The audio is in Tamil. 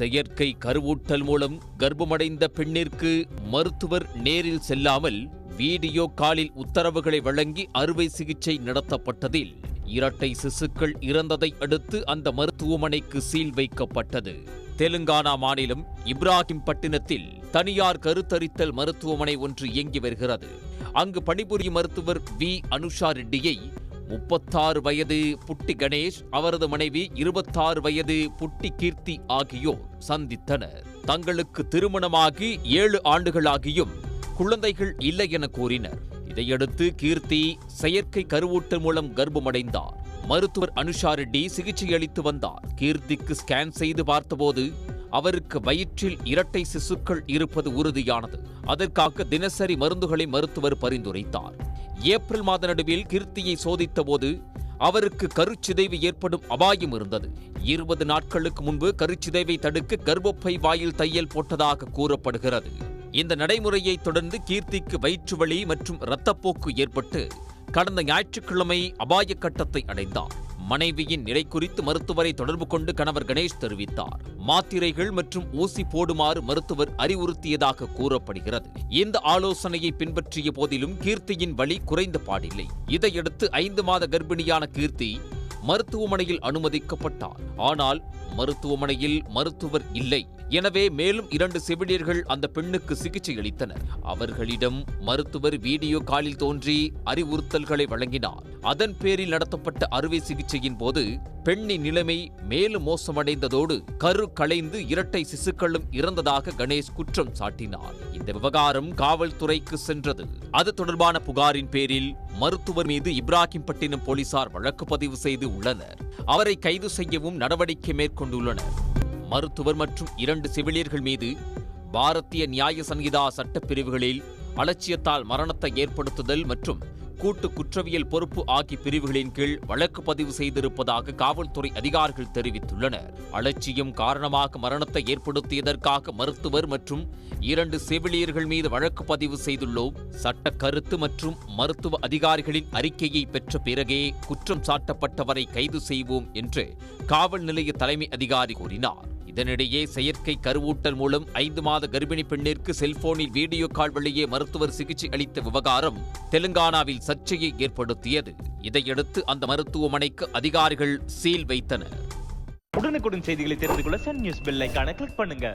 செயற்கை கருவூட்டல் மூலம் கர்ப்பமடைந்த பெண்ணிற்கு மருத்துவர் நேரில் செல்லாமல் வீடியோ காலில் உத்தரவுகளை வழங்கி அறுவை சிகிச்சை நடத்தப்பட்டதில் இரட்டை சிசுக்கள் இறந்ததை அடுத்து அந்த மருத்துவமனைக்கு சீல் வைக்கப்பட்டது. தெலுங்கானா மாநிலம் இப்ராஹிம் பட்டினத்தில் தனியார் கருத்தரித்தல் மருத்துவமனை ஒன்று இயங்கி வருகிறது. அங்கு பணிபுரியும் மருத்துவர் வி. அனுஷா ரெட்டியை முப்பத்தாறு வயது புட்டி கணேஷ் அவரது மனைவி இருபத்தாறு வயது புட்டி கீர்த்தி ஆகியோர் சந்தித்தனர். தங்களுக்கு திருமணமாகி ஏழு ஆண்டுகளாகியும் குழந்தைகள் இல்லை என கூறினர். இதையடுத்து கீர்த்தி செயற்கை கருவூட்டல் மூலம் கர்ப்பமடைந்தார். மருத்துவர் அனுஷா ரெட்டி சிகிச்சை அளித்து வந்தார். கீர்த்திக்கு ஸ்கேன் செய்து பார்த்தபோது அவருக்கு வயிற்றில் இரட்டை சிசுக்கள் இருப்பது உறுதியானது. அதற்காக தினசரி மருந்துகளை மருத்துவர் பரிந்துரைத்தார். ஏப்ரல் மாத நடுவில் கீர்த்தியை சோதித்தபோது அவருக்கு கருச்சிதைவு ஏற்படும் அபாயம் இருந்தது. இருபது நாட்களுக்கு முன்பு கருச்சிதைவை தடுக்க கர்ப்பப்பை வாயில் தையல் போட்டதாக கூறப்படுகிறது. இந்த நடைமுறையை தொடர்ந்து கீர்த்திக்கு வயிற்று வலி மற்றும் இரத்தப்போக்கு ஏற்பட்டு கடந்த ஞாயிற்றுக்கிழமை அபாய கட்டத்தை அடைந்தார். மனைவியின் நிலை குறித்து மருத்துவரை தொடர்பு கொண்டு கணவர் கணேஷ் தெரிவித்தார். மாத்திரைகள் மற்றும் ஊசி போடுமாறு மருத்துவர் அறிவுறுத்தியதாக கூறப்படுகிறது. இந்த ஆலோசனையை பின்பற்றிய போதிலும் கீர்த்தியின் வலி குறைந்த பாடில்லை. இதையடுத்து ஐந்து மாத கர்ப்பிணியான கீர்த்தி மருத்துவமனையில் அனுமதிக்கப்பட்டார். ஆனால் மருத்துவமனையில் மருத்துவர் இல்லை. எனவே மேலும் இரண்டு செவிலியர்கள் அந்த பெண்ணுக்கு சிகிச்சை அளித்தனர். அவர்களிடம் மருத்துவர் வீடியோ காலில் தோன்றி அறிவுறுத்தல்களை வழங்கினார். அதன் பேரில் நடத்தப்பட்ட அறுவை சிகிச்சையின் போது பெண்ணின் நிலைமை மேலும் மோசமடைந்ததோடு கரு களைந்து இரட்டை சிசுக்களும் இறந்ததாக கணேஷ் குற்றம் சாட்டினார். இந்த விவகாரம் காவல்துறைக்கு சென்றது. அது தொடர்பான புகாரின் பேரில் மருத்துவர் மீது இப்ராஹிம்பட்டினம் போலீசார் வழக்கு பதிவு செய்து உள்ளனர். அவரை கைது செய்யவும் நடவடிக்கை மேற்கொண்டுள்ளனர். மருத்துவர் மற்றும் இரண்டு செவிலியர்கள் மீது பாரதிய நியாய சங்கீதா சட்டப்பிரிவுகளில் அலட்சியத்தால் மரணத்தை ஏற்படுத்துதல் மற்றும் கூட்டு குற்றவியல் பொறுப்பு ஆகிய பிரிவுகளின் கீழ் வழக்கு பதிவு செய்திருப்பதாக காவல்துறை அதிகாரிகள் தெரிவித்துள்ளனர். அலட்சியம் காரணமாக மரணத்தை ஏற்படுத்தியதற்காக மருத்துவர் மற்றும் இரண்டு செவிலியர்கள் மீது வழக்கு பதிவு செய்துள்ளோம் சட்ட கருத்து மற்றும் மருத்துவ அதிகாரிகளின் அறிக்கையை பெற்ற பிறகே குற்றம் சாட்டப்பட்டவரை கைது செய்வோம் என்று காவல் நிலைய தலைமை அதிகாரி கூறினார். இதனிடையே செயற்கை கருவூட்டல் மூலம் ஐந்து மாத கர்ப்பிணி பெண்ணிற்கு செல்போனில் வீடியோ கால் வழியே மருத்துவர் சிகிச்சை அளித்த விவகாரம் தெலுங்கானாவில் சர்ச்சையை ஏற்படுத்தியது. இதையடுத்து அந்த மருத்துவமனைக்கு அதிகாரிகள் சீல் வைத்தனர். உடனுக்குடன் செய்திகளை தெரிந்து கொள்ள சன் நியூஸ் பெல் ஐகானை கிளிக் பண்ணுங்க.